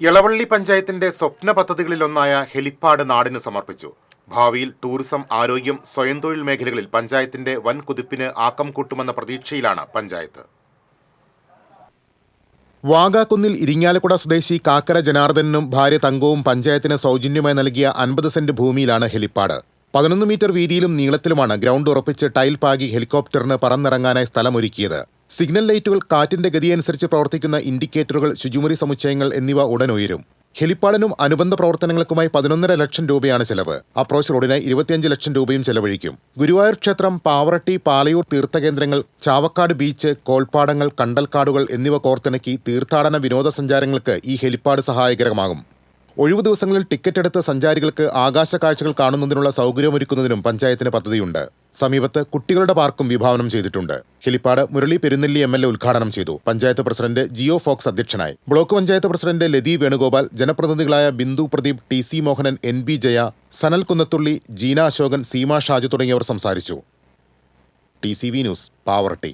യളവള്ളി പഞ്ചായത്തിന്റെ സ്വപ്ന പദ്ധതികളിലൊന്നായ ഹെലിപ്പാഡ് നാടിന് സമർപ്പിച്ചു. ഭാവിയിൽ ടൂറിസം ആരോഗ്യം സ്വയം തൊഴിൽ മേഖലകളിൽ പഞ്ചായത്തിന്റെ വൻ കുതിപ്പിന് ആക്കം കൂട്ടുമെന്ന പ്രതീക്ഷയിലാണ് പഞ്ചായത്ത്. വാഗാക്കുന്നിൽ ഇരിങ്ങാലക്കുട സ്വദേശി കാക്കര ജനാർദ്ദനും ഭാര്യ തങ്കവും പഞ്ചായത്തിന് സൗജന്യമായി നൽകിയ അൻപത് സെന്റ് ഭൂമിയിലാണ് ഹെലിപ്പാഡ്. പതിനൊന്ന് മീറ്റർ വീതിയിലും നീളത്തിലുമാണ് ഗ്രൗണ്ട് ഉറപ്പിച്ച് ടൈൽ പാകി ഹെലികോപ്റ്ററിന് പറന്നിറങ്ങാനായി സ്ഥലമൊരുക്കിയത്. സിഗ്നൽ ലൈറ്റുകൾ കാറ്റിന്റെ ഗതിയനുസരിച്ച് പ്രവർത്തിക്കുന്ന ഇൻഡിക്കേറ്ററുകൾ ശുചിമുറി സമുച്ചയങ്ങൾ എന്നിവ ഉടൻ ഉയരും ഹെലിപ്പാഡിനും അനുബന്ധ പ്രവർത്തനങ്ങൾക്കുമായി പതിനൊന്നര ലക്ഷം രൂപയാണ് ചെലവ്. അപ്രോച്ച് റോഡിനായി ഇരുപത്തിയഞ്ച് ലക്ഷം രൂപയും ചെലവഴിക്കും. ഗുരുവായൂർ ക്ഷേത്രം പാവറട്ടി പാലയൂർ തീർത്ഥകേന്ദ്രങ്ങൾ ചാവക്കാട് ബീച്ച് കോൾപ്പാടങ്ങൾ കണ്ടൽക്കാടുകൾ എന്നിവ കോർത്തിണക്കി തീർത്ഥാടന വിനോദസഞ്ചാരങ്ങൾക്ക് ഈ ഹെലിപ്പാഡ് സഹായകരമാകും. ഒഴിവു ദിവസങ്ങളിൽ ടിക്കറ്റ് എടുത്ത സഞ്ചാരികൾക്ക് ആകാശ കാഴ്ചകൾ കാണുന്നതിനുള്ള സൗകര്യമൊരുക്കുന്നതിനും പഞ്ചായത്തിന് പദ്ധതിയുണ്ട്. സമീപത്ത് കുട്ടികളുടെ പാർക്കും വിഭാവനം ചെയ്തിട്ടുണ്ട്. Helipad Murali Perunnelli M L A ഉദ്ഘാടനം ചെയ്തു. പഞ്ചായത്ത് പ്രസിഡന്റ് ജിയോ ഫോക്സ് അധ്യക്ഷനായി. Block panchayat president Lathi Venugopal ജനപ്രതിനിധികളായ Bindu Pradeep T C Mohanan N B Jaya Sanal Kunnathully Jeena Ashokan Seema Shaju തുടങ്ങിയവർ സംസാരിച്ചു. T C V news Pavaratty